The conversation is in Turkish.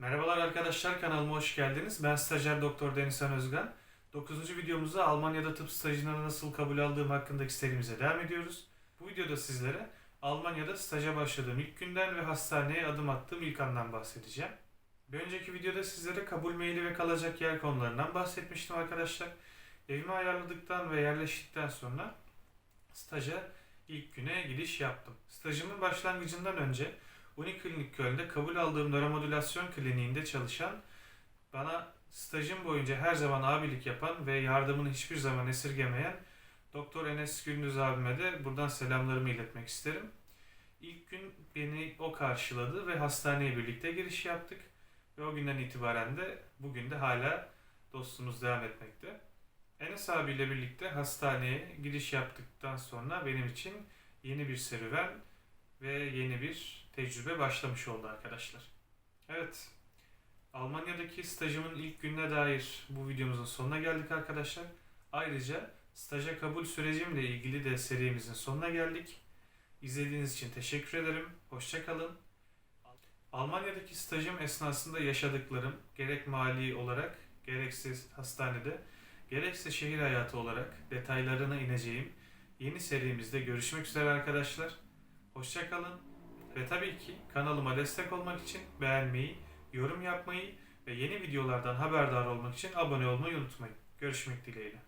Merhabalar arkadaşlar kanalıma hoş geldiniz. Ben stajyer doktor Denizhan Özgan. 9. videomuzda Almanya'da tıp stajına nasıl kabul aldığım hakkındaki serimize devam ediyoruz. Bu videoda sizlere Almanya'da staja başladığım ilk günden ve hastaneye adım attığım ilk andan bahsedeceğim. Bir önceki videoda sizlere kabul maili ve kalacak yer konularından bahsetmiştim arkadaşlar. Evimi ayarladıktan ve yerleştikten sonra staja ilk güne gidiş yaptım. Stajımın başlangıcından önce Uniklinik Köln'de kabul aldığım nöromodülasyon kliniğinde çalışan, bana stajım boyunca her zaman abilik yapan ve yardımını hiçbir zaman esirgemeyen Doktor Enes Gündüz abime de buradan selamlarımı iletmek isterim. İlk gün beni o karşıladı ve hastaneye birlikte giriş yaptık. Ve o günden itibaren de bugün de hala dostluğumuz devam etmekte. Enes abiyle birlikte hastaneye giriş yaptıktan sonra benim için yeni bir serüven ve yeni bir tecrübe başlamış oldu arkadaşlar. Evet, Almanya'daki stajımın ilk gününe dair bu videomuzun sonuna geldik arkadaşlar. Ayrıca staja kabul sürecimle ilgili de serimizin sonuna geldik. İzlediğiniz için teşekkür ederim. Hoşçakalın. Almanya'daki stajım esnasında yaşadıklarım gerek mali olarak gerekse hastanede gerekse şehir hayatı olarak detaylarına ineceğim yeni serimizde görüşmek üzere arkadaşlar. Hoşçakalın ve tabii ki kanalıma destek olmak için beğenmeyi, yorum yapmayı ve yeni videolardan haberdar olmak için abone olmayı unutmayın. Görüşmek dileğiyle.